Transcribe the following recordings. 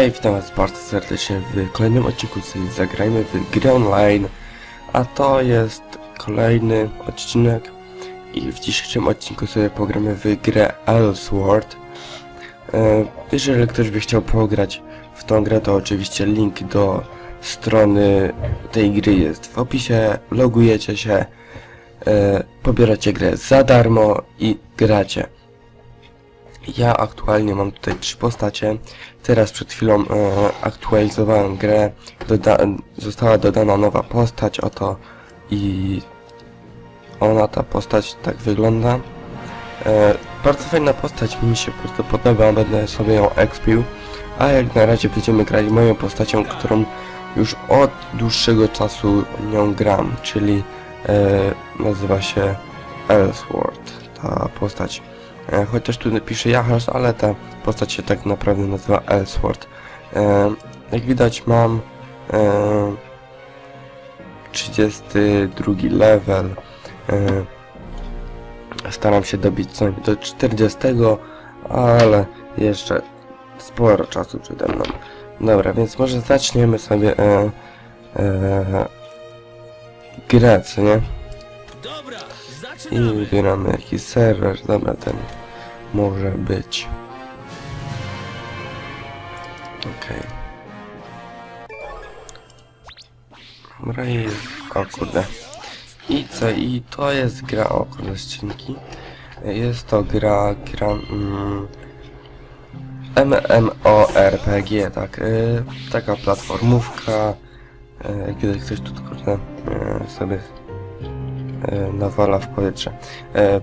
Hej, witam was bardzo serdecznie w kolejnym odcinku z Zagrajmy w grę online, a to jest kolejny odcinek i w dzisiejszym odcinku sobie pogramy w grę Elsword. E, jeżeli ktoś by chciał pograć w tą grę, to oczywiście link do strony tej gry jest w opisie, logujecie się, e, pobieracie grę za darmo i gracie. Ja aktualnie mam tutaj trzy postacie. Teraz przed chwilą e, aktualizowałem grę. Doda została dodana nowa postać, oto i ona, ta postać, tak wygląda. E, bardzo fajna postać, mi się bardzo podoba, będę sobie ją expił. A jak na razie będziemy grali moją postacią, którą już od dłuższego czasu nią gram, czyli e, nazywa się Elsword, ta postać. E, chociaż tu pisze Jahas, ale ta postać się tak naprawdę nazywa Elsword. E, jak widać mam e, 32 level. E, staram się dobić co najmniej do 40, ale jeszcze sporo czasu przede mną. Dobra, więc może zaczniemy sobie e, e, grę, co nie? Dobra, I wybieramy jakiś serwer, dobra, ten może być. Okej. Dobra i... o kurde. I co? I to jest gra, o skrzynki. Jest to gra, gra... Mm, MMORPG, tak. Y, taka platformówka. Y, widać ktoś tu kurde y, sobie nawala w powietrze. E,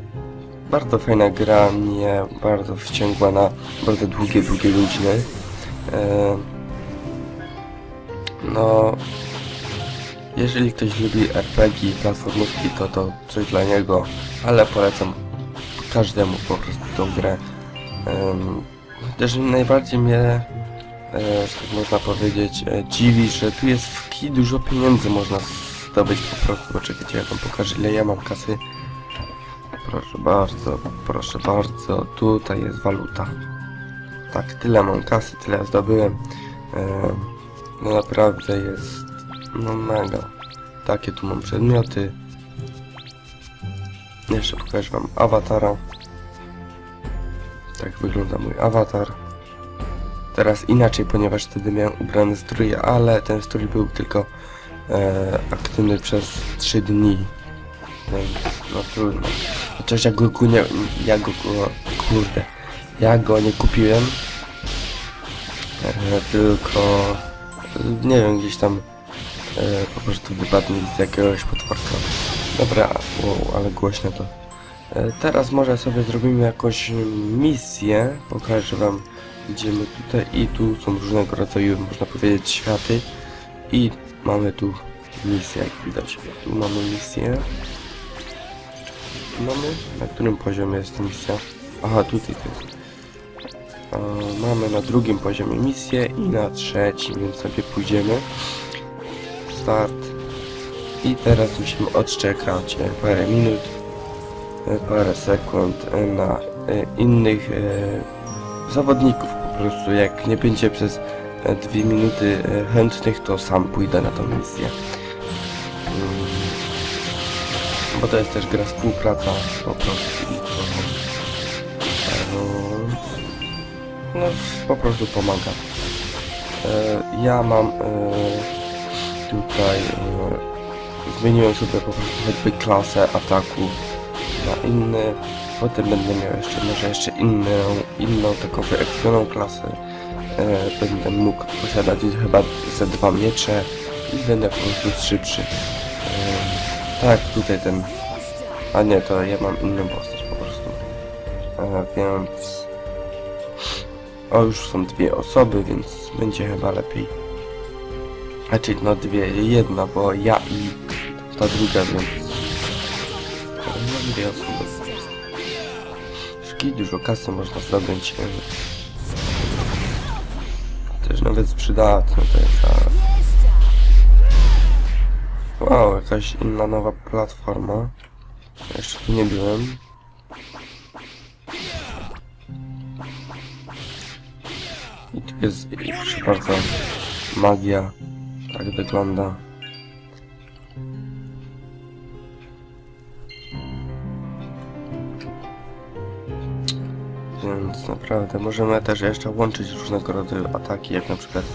bardzo fajna gra, mnie bardzo wciągła na bardzo długie, długie godziny. E, no, jeżeli ktoś lubi RPG i platformówki, to to coś dla niego, ale polecam każdemu po prostu tą grę. Chociaż najbardziej mnie, e, że tak można powiedzieć, e, dziwi, że tu jest w kij dużo pieniędzy można zdobyć po prostu. Poczekajcie, ja wam pokażę ile ja mam kasy. Proszę bardzo, proszę bardzo, tutaj jest waluta. Tak, tyle mam kasy, tyle zdobyłem. E, no naprawdę jest, no mega. Takie tu mam przedmioty. Jeszcze pokażę wam awatara. Tak wygląda mój awatar. Teraz inaczej, ponieważ wtedy miałem ubrany strój, ale ten strój był tylko e, aktywny przez 3 dni. Więc, no trudno. Chociaż ja go, nie, ja go, go kurde, ja go nie kupiłem. E, tylko, nie wiem, gdzieś tam e, po prostu wypadł mi z jakiegoś potworka. Dobra, wow, ale głośno to. E, Teraz może sobie zrobimy jakąś misję. Pokażę wam, gdzie my tutaj i tu są różnego rodzaju, można powiedzieć, światy. I mamy tu misję, jak widać. Tu mamy misję. Tu mamy? Na którym poziomie jest misja? Aha, tutaj to. E, mamy na drugim poziomie misję i na trzecim, więc sobie pójdziemy. Start. I teraz musimy odczekać e, parę minut e, parę sekund e, na innych zawodników po prostu. Jak nie będzie przez dwie minuty e, chętnych, to sam pójdę na tą misję. Mm, Bo to jest też gra współpraca po prostu. e, No, po prostu pomaga. E, Ja mam e, tutaj e, zmieniłem sobie po prostu choćby klasę ataku na inny. Potem będę miał jeszcze może jeszcze inną, inną taką wyekspioną klasę. E, będę mógł posiadać chyba ze dwa miecze i będę po prostu szybszy. E, tak, tutaj ten. A nie, to ja mam inną postać po prostu. E, więc. O, już są dwie osoby, więc będzie chyba lepiej. Znaczy, no dwie, jedna, bo ja i ta druga, więc... No dwie osoby. Szki, dużo kasy można zdobyć. Nawet przydatne to jest, a... Wow, jakaś inna nowa platforma. Jeszcze tu nie byłem. I tu jest, proszę bardzo, magia. Tak wygląda. Więc naprawdę możemy też jeszcze łączyć różnego rodzaju ataki, jak na przykład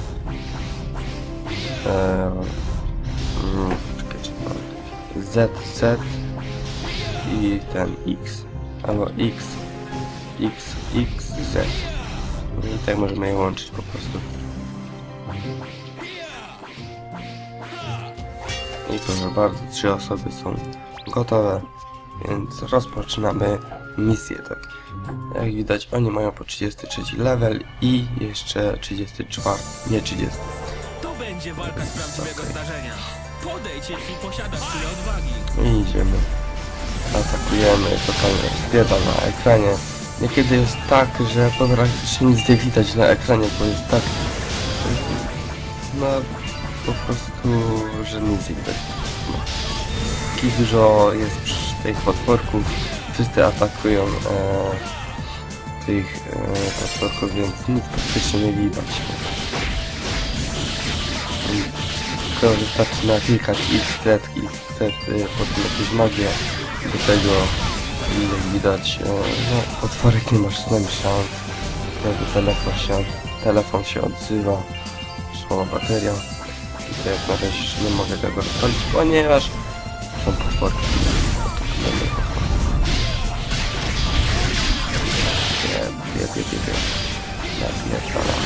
e, mm, no, Z, Z i ten X albo X, X, X, Z. I tak możemy je łączyć po prostu. I proszę bardzo, trzy osoby są gotowe, więc rozpoczynamy misję, tak. Jak widać, oni mają po 33 level i jeszcze 34, nie 30. To będzie walka z prawdziwego zdarzenia. Podejdź, jeśli posiadasz tyle odwagi. I idziemy. Atakujemy, totalnie rozbieda na ekranie. Niekiedy jest tak, że praktycznie nic nie widać na ekranie, bo jest tak... No, po prostu, że nic nie widać. No. I dużo jest przy tych potworków. Wszyscy atakują e, tych e, więc nic praktycznie nie widać. Tylko wystarczy naklikać XZ, XZ, y, potem jakieś magię. Do tego, widać, e, no, potworek nie masz nami szans. Wtedy telefon się, telefon się odzywa, szła bateria. I jak na razie nie mogę tego rozpalić, ponieważ są potworki. Nie, nie, nie. Napierdalam.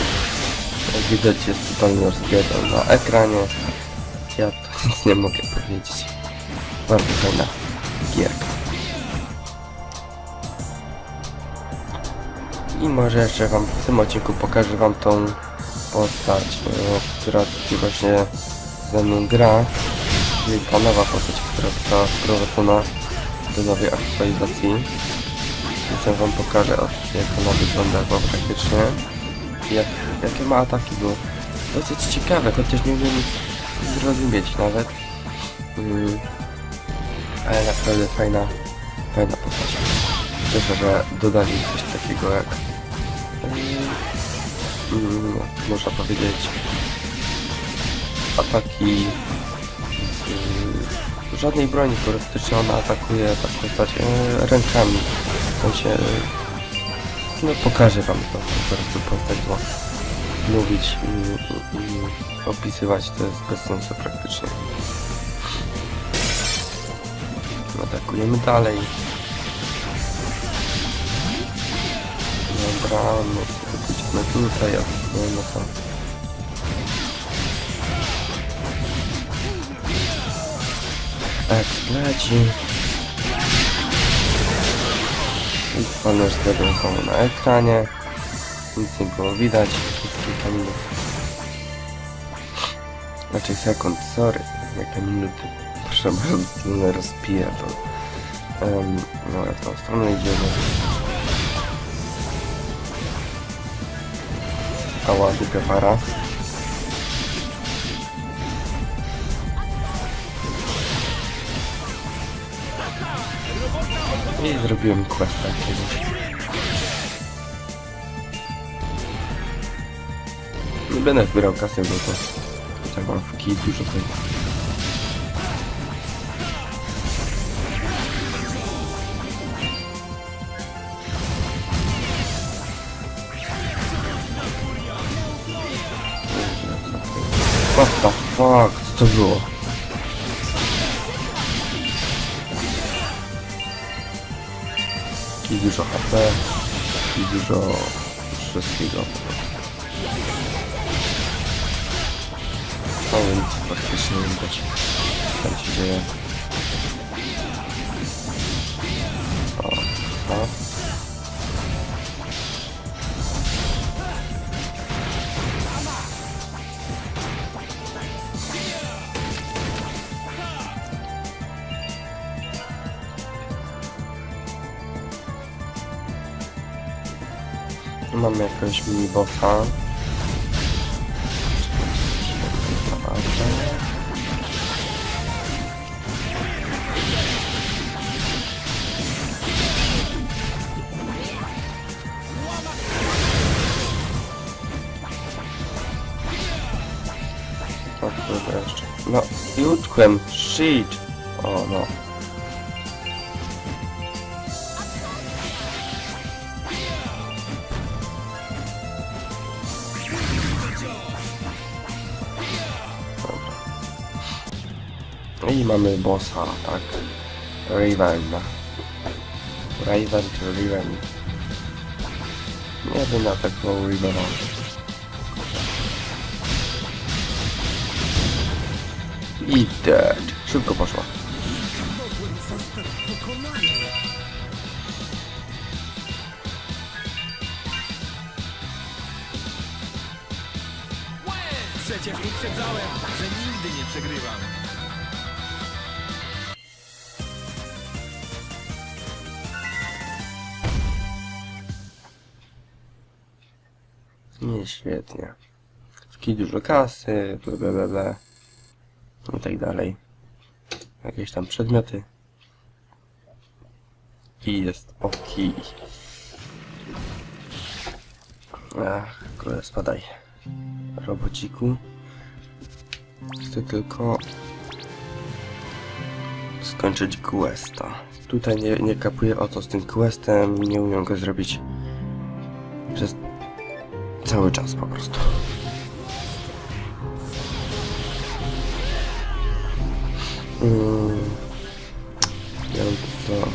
Jak widać jest totalnie rozbiegał na ekranie. Ja to nic nie mogę powiedzieć. Bardzo fajna gierka. I może jeszcze wam w tym odcinku pokażę wam tą postać, e, która tutaj właśnie ze mną gra. Czyli ta nowa postać, która została wprowadzona do nowej aktualizacji. Więc ja wam pokażę od, jak ona wygląda, bo praktycznie jak, jakie ma ataki, bo dosyć ciekawe, chociaż nie umiem zrozumieć nawet. Mm, ale naprawdę fajna, fajna postać. Cieszę, że dodali coś takiego jak, mm, no, można powiedzieć, ataki żadnej broni, praktycznie ona atakuje tak postać e, rękami. Sensie no pokażę wam to po prostu postać, bo mówić i, i, i opisywać to jest bez sensu praktycznie. Atakujemy dalej. Dobra, no to pójdźmy tutaj, atakujemy to. Tak, leci. I wolność zgadłem znowu na ekranie. Nic nie było widać przez kilka minut. Znaczy sekund, sorry. Jakie minuty. Proszę bardzo, rozpiję to. Um, no w tą stronę idziemy. Ała, głupia para. I zrobiłem questa jakiegoś. Nie będę zbierał kasy, bo to tak mam w kij dużo tego. What the fuck? Co to było? HP, i dużo wszystkiego. No więc faktycznie nie widać, co tam się dzieje. mam jakiegoś minibossa. Tak, jeszcze. No, i utkłem. Shit. O, no. I mamy bossa, tak. Raven. Raven czy Raven? Nie wiem, atakował Rivera. I dead. Szybko poszło. Przecież uprzedzałem, że nigdy nie przegrywam. Świetnie. Taki dużo kasy, bla bla bla. I tak dalej. Jakieś tam przedmioty. I jest ok. Ach, kurde, spadaj. Robociku. Chcę tylko skończyć questa. Tutaj nie, nie kapuję o co z tym questem, nie umiem go zrobić przez cały czas po prostu. Mm, ja to...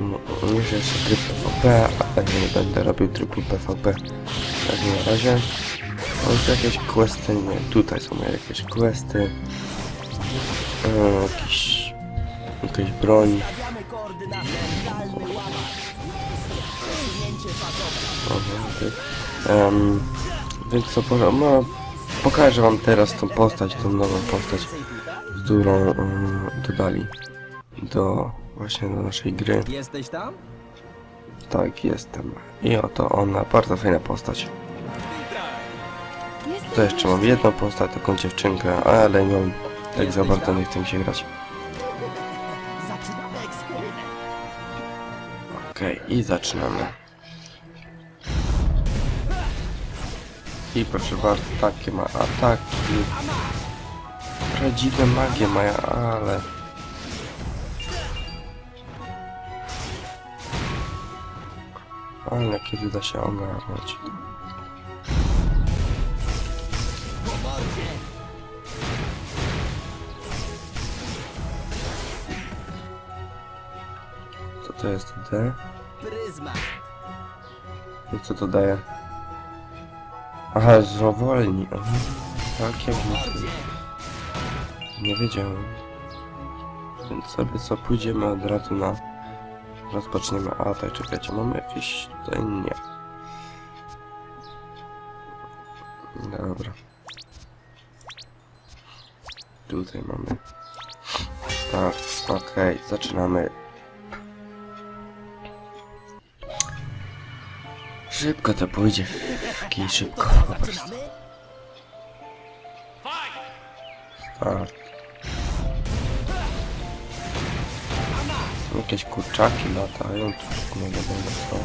No, już jeszcze tryb PvP, ale nie będę robił trybu PvP tak na razie. Mam tu jakieś questy? Nie, tutaj są jakieś questy. E, jakiś... Jakaś broń. Aha, Em, więc co, po, no, pokażę wam teraz tą postać, tą nową postać, którą em, dodali do właśnie do naszej gry. Jesteś tam? Tak, jestem. I oto ona, bardzo fajna postać. To jeszcze mam jedną postać, taką dziewczynkę, ale nią tak za bardzo nie chce mi się grać. Okej, i zaczynamy. I proszę bardzo, takie ma ataki. Prawdziwe magie mają, ale... Ale kiedy da się ogarnąć. Co to jest D? I co to daje? Aha, zwolni. Aha. Tak, jak myślę. Nie wiedziałem. Więc sobie co, pójdziemy od razu na... Rozpoczniemy atak. Czekajcie, mamy jakieś... Tutaj nie. Dobra. Tutaj mamy... Start. Okej, zaczynamy. Szybko to pójdzie. Takiej szybko. po prostu. Start. Jakieś kurczaki latają, tu nie wiadomo co.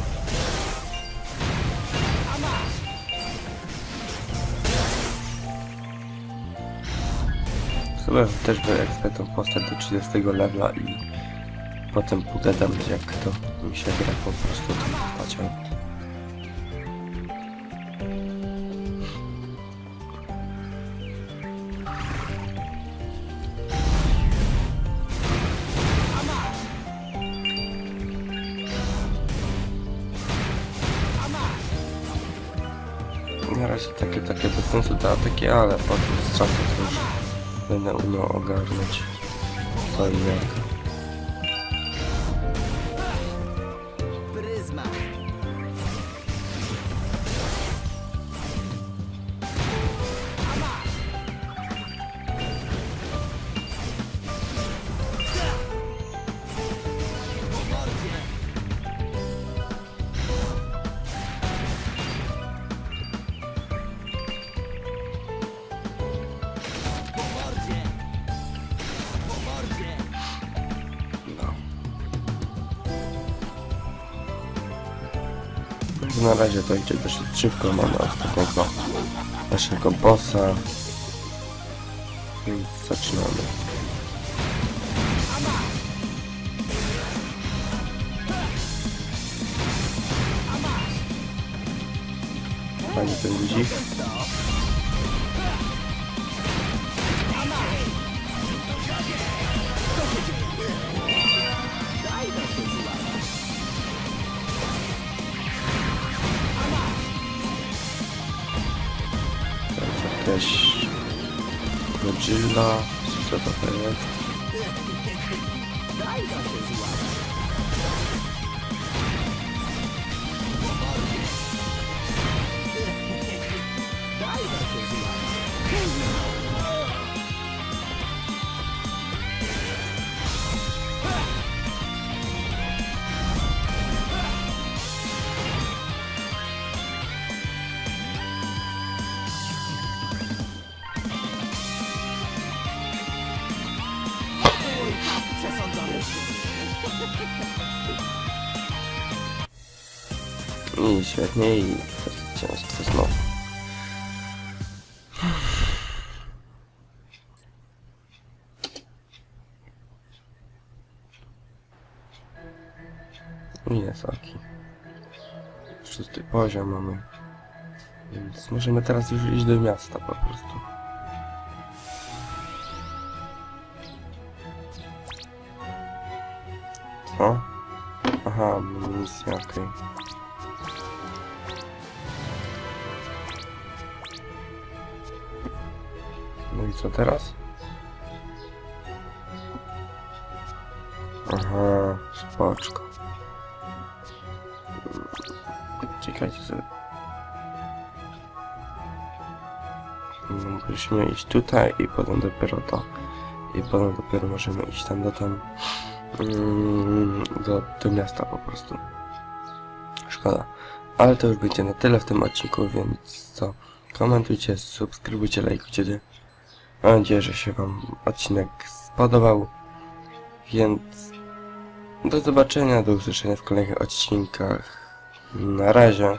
Chyba też wyekspę tą postać do 30 levela i potem pogadam jak to mi się gra po prostu tą postacią. Takie, takie bez sensu te ataki, ale potem z czasem już będę umiał ogarnąć i jak. Na razie to idzie dosyć szybko, mamy ostatniego naszego bossa. Więc zaczynamy. Fajnie ten guzik. Godzilla, co to jest? Świetnie i zwycięstwo znowu. I jest taki. Szósty poziom mamy. Więc możemy teraz już iść do miasta po prostu. Co? Aha, misja, okej. No i co teraz? Aha, spoczko. Czekajcie sobie. Musimy iść tutaj i potem dopiero to. I potem dopiero możemy iść tam do tam. Mm, do, do miasta po prostu. Szkoda. Ale to już będzie na tyle w tym odcinku, więc co? Komentujcie, subskrybujcie, lajkujcie. Mam nadzieję, że się Wam odcinek spodobał. Więc do zobaczenia, do usłyszenia w kolejnych odcinkach. Na razie.